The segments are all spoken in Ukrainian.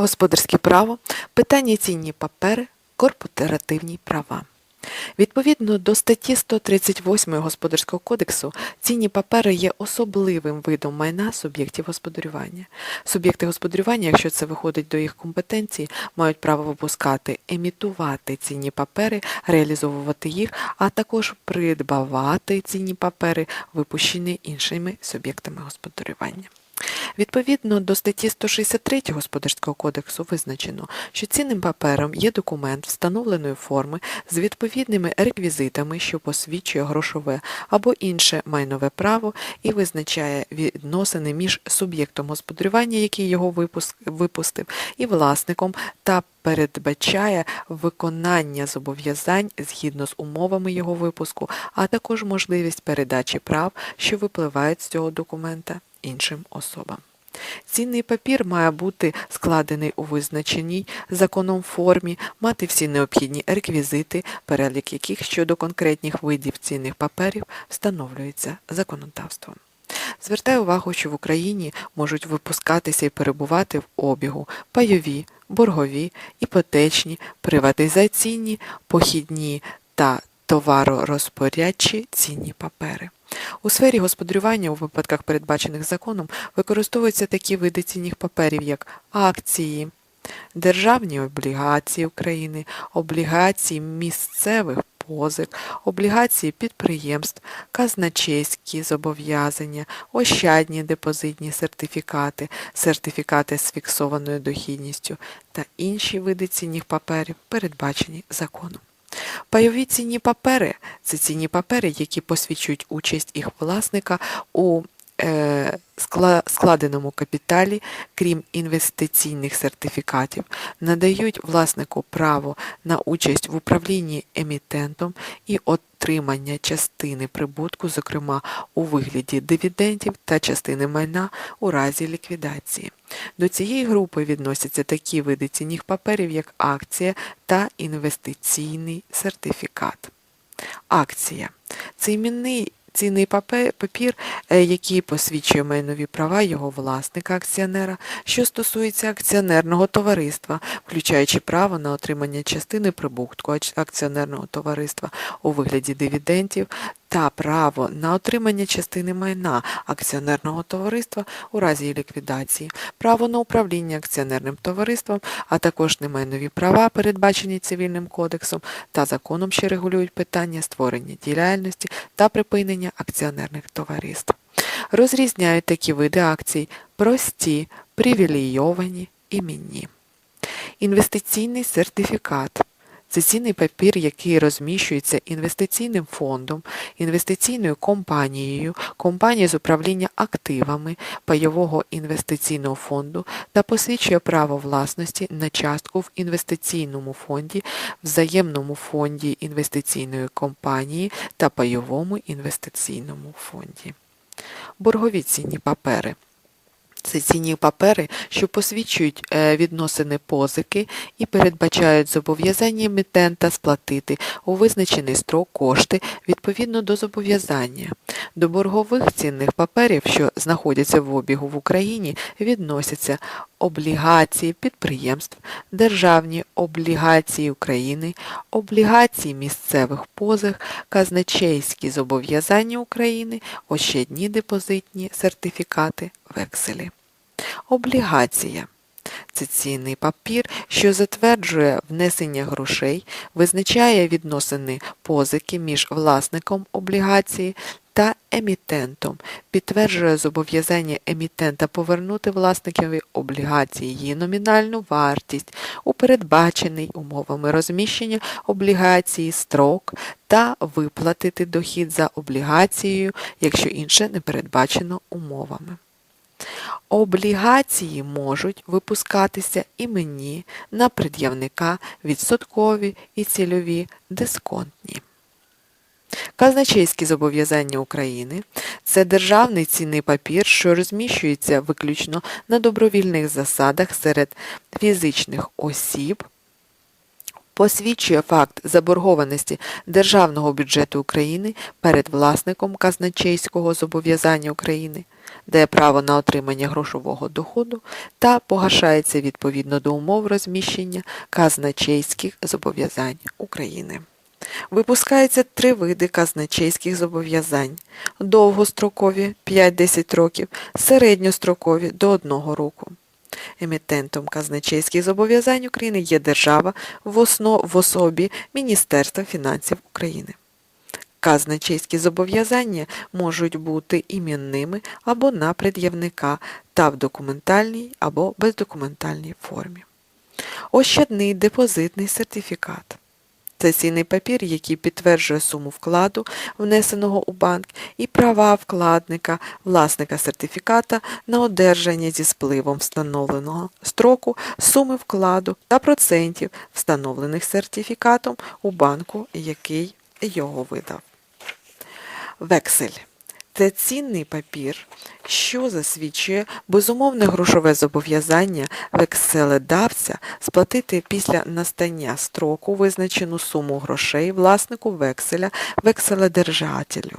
Господарське право, питання цінні папери, корпоративні права. Відповідно до статті 138 Господарського кодексу, цінні папери є особливим видом майна суб'єктів господарювання. Суб'єкти господарювання, якщо це виходить до їх компетенції, мають право випускати, емітувати цінні папери, реалізовувати їх, а також придбавати цінні папери, випущені іншими суб'єктами господарювання. Відповідно до статті 163 Господарського кодексу визначено, що цінним папером є документ встановленої форми з відповідними реквізитами, що посвідчує грошове або інше майнове право і визначає відносини між суб'єктом господарювання, який його випустив, і власником та передбачає виконання зобов'язань згідно з умовами його випуску, а також можливість передачі прав, що випливають з цього документа іншим особам. Цінний папір має бути складений у визначеній законом формі, мати всі необхідні реквізити, перелік яких щодо конкретних видів цінних паперів встановлюється законодавством. Звертаю увагу, що в Україні можуть випускатися і перебувати в обігу пайові, боргові, іпотечні, приватизаційні, похідні та товаророзпорядчі цінні папери. У сфері господарювання у випадках, передбачених законом, використовуються такі види цінних паперів, як акції, державні облігації України, облігації місцевих позик, облігації підприємств, казначейські зобов'язання, ощадні депозитні сертифікати, сертифікати з фіксованою дохідністю та інші види цінних паперів, передбачені законом. Пайові цінні папери. Це цінні папери, які посвідчують участь їх власника у складеному капіталі, крім інвестиційних сертифікатів, надають власнику право на участь в управлінні емітентом і отримання частини прибутку, зокрема у вигляді дивідендів та частини майна у разі ліквідації. До цієї групи відносяться такі види цінних паперів, як акція та інвестиційний сертифікат. Акція це іменний цінний папір, е, який посвідчує майнові права його власника акціонера, що стосується акціонерного товариства, включаючи право на отримання частини прибутку акціонерного товариства у вигляді дивідендів та право на отримання частини майна акціонерного товариства у разі ліквідації, право на управління акціонерним товариством, а також немайнові права, передбачені цивільним кодексом та законом, що регулюють питання створення діяльності та припинення акціонерних товариств. Розрізняють такі види акцій прості, привілейовані, іменні. Інвестиційний сертифікат це цінний папір, який розміщується інвестиційним фондом, інвестиційною компанією, компанією з управління активами пайового інвестиційного фонду та посвідчує право власності на частку в інвестиційному фонді, взаємному фонді інвестиційної компанії та пайовому інвестиційному фонді. Боргові цінні папери. Це цінні папери, що посвідчують е, відносини позики і передбачають зобов'язання емітента сплатити у визначений строк кошти відповідно до зобов'язання. До боргових цінних паперів, що знаходяться в обігу в Україні, відносяться облігації підприємств, державні облігації України, облігації місцевих позик, казначейські зобов'язання України, ощадні депозитні сертифікати, векселі. Облігація це цінний папір, що затверджує внесення грошей, визначає відносини позики між власником облігації та емітентом, підтверджує зобов'язання емітента повернути власникові облігації її номінальну вартість у передбачений умовами розміщення облігації строк та виплатити дохід за облігацією, якщо інше не передбачено умовами. Облігації можуть випускатися іменні на пред'явника відсоткові і цільові дисконтні. Казначейські зобов'язання України це державний цінний папір, що розміщується виключно на добровільних засадах серед фізичних осіб, посвідчує факт заборгованості Державного бюджету України перед власником казначейського зобов'язання України. дає право на отримання грошового доходу та погашається відповідно до умов розміщення казначейських зобов'язань України. Випускається три види казначейських зобов'язань: довгострокові 5-10 років, середньострокові до 1 року. Емітентом казначейських зобов'язань України є держава в, основ, в особі Міністерства фінансів України. Казначейські зобов'язання можуть бути ім'янними або на пред'явника та в документальній або бездокументальній формі. Ощадний депозитний сертифікат. Це цінний папір, який підтверджує суму вкладу, внесеного у банк, і права вкладника, власника сертифіката на одержання зі спливом встановленого строку суми вкладу та процентів, встановлених сертифікатом у банку, який його видав. Вексель це цінний папір, що засвідчує безумовне грошове зобов'язання векселедавця сплатити після настання строку визначену суму грошей власнику векселя векселедержателю.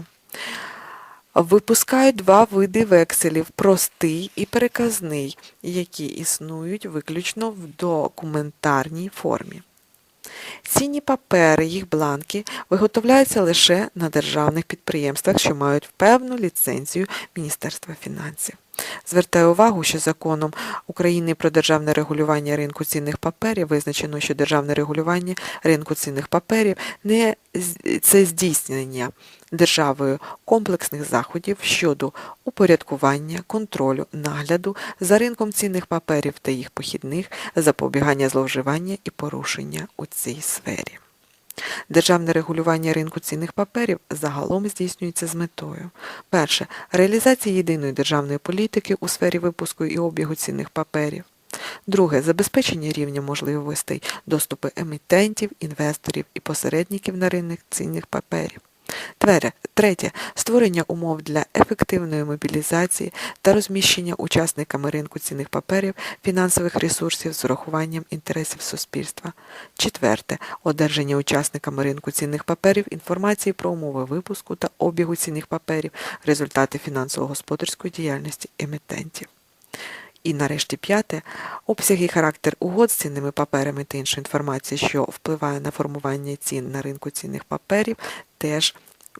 Випускають два види векселів простий і переказний, які існують виключно в документарній формі. Цінні папери, їх бланки виготовляються лише на державних підприємствах, що мають певну ліцензію Міністерства фінансів. Звертаю увагу, що законом України про державне регулювання ринку цінних паперів визначено, що державне регулювання ринку цінних паперів не це здійснення державою комплексних заходів щодо упорядкування, контролю, нагляду за ринком цінних паперів та їх похідних, запобігання зловживання і порушення у цій сфері. Державне регулювання ринку цінних паперів загалом здійснюється з метою перше реалізації єдиної державної політики у сфері випуску і обігу цінних паперів. Друге забезпечення рівня можливостей доступу емітентів, інвесторів і посередників на ринок цінних паперів. Третє створення умов для ефективної мобілізації та розміщення учасниками ринку цінних паперів фінансових ресурсів з урахуванням інтересів суспільства. Четверте одержання учасниками ринку цінних паперів інформації про умови випуску та обігу цінних паперів, результати фінансово-господарської діяльності емітентів. І нарешті п'яте обсяг і характер угод з цінними паперами та інша інформація, що впливає на формування цін на ринку цінних паперів, теж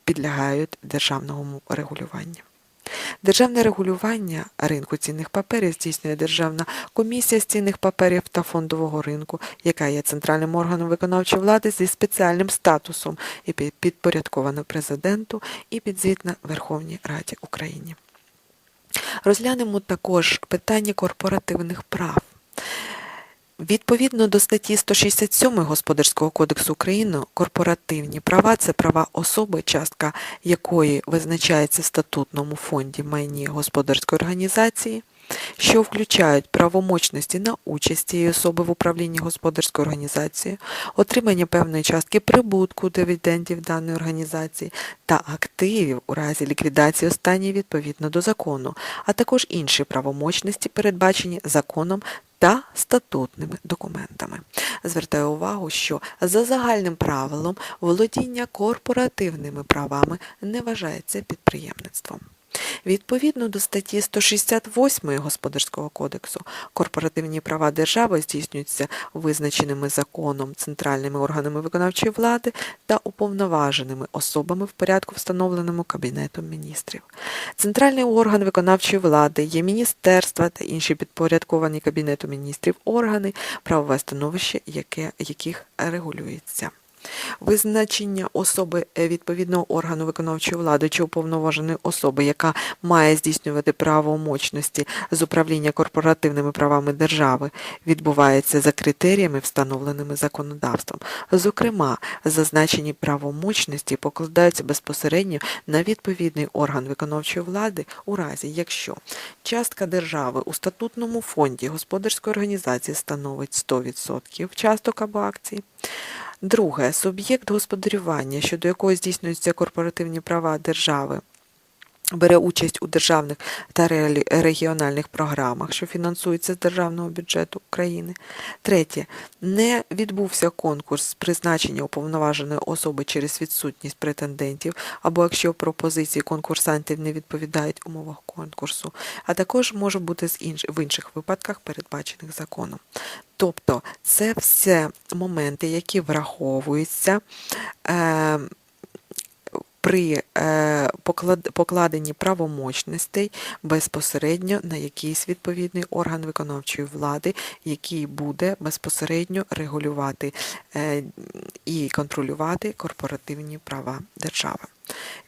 підлягають державному регулюванню. Державне регулювання ринку цінних паперів здійснює Державна комісія з цінних паперів та фондового ринку, яка є центральним органом виконавчої влади зі спеціальним статусом і під- підпорядкована президенту і підзвітна Верховній Раді України. Розглянемо також питання корпоративних прав. Відповідно до статті 167 Господарського кодексу України, корпоративні права це права особи, частка якої визначається в статутному фонді майні господарської організації, що включають правомочності на участь цієї особи в управлінні господарською організацією, отримання певної частки прибутку дивідендів даної організації та активів у разі ліквідації останньої відповідно до закону, а також інші правомочності, передбачені законом та статутними документами. Звертаю увагу, що за загальним правилом володіння корпоративними правами не вважається підприємництвом. Відповідно до статті 168 Господарського кодексу, корпоративні права держави здійснюються визначеними законом центральними органами виконавчої влади та уповноваженими особами в порядку, встановленому Кабінетом міністрів. Центральний орган виконавчої влади є міністерства та інші підпорядковані Кабінету міністрів органи, правове становище, яке, яких регулюється. Визначення особи е, відповідного органу виконавчої влади чи уповноваженої особи, яка має здійснювати правомочності з управління корпоративними правами держави, відбувається за критеріями, встановленими законодавством. Зокрема, зазначені правомочності покладаються безпосередньо на відповідний орган виконавчої влади у разі, якщо частка держави у статутному фонді господарської організації становить 100% часток або акцій, Друге, суб'єкт господарювання, щодо якого здійснюються корпоративні права держави, бере участь у державних та регіональних програмах, що фінансуються з державного бюджету України. Третє. Не відбувся конкурс з призначення уповноваженої особи через відсутність претендентів, або якщо пропозиції конкурсантів не відповідають умовах конкурсу, а також може бути в інших випадках, передбачених законом. Тобто це все моменти, які враховуються. Е- при е, покладенні правомочностей безпосередньо на якийсь відповідний орган виконавчої влади, який буде безпосередньо регулювати е, і контролювати корпоративні права держави.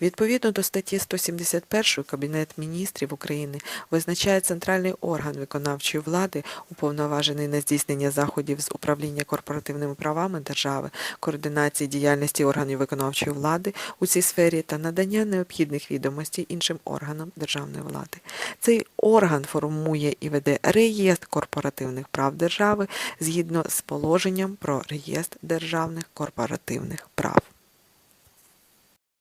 Відповідно до статті 171 Кабінет міністрів України визначає центральний орган виконавчої влади, уповноважений на здійснення заходів з управління корпоративними правами держави, координації діяльності органів виконавчої влади у цій сфері та надання необхідних відомостей іншим органам державної влади. Цей орган формує і веде реєстр корпоративних прав держави згідно з положенням про реєстр державних корпоративних прав.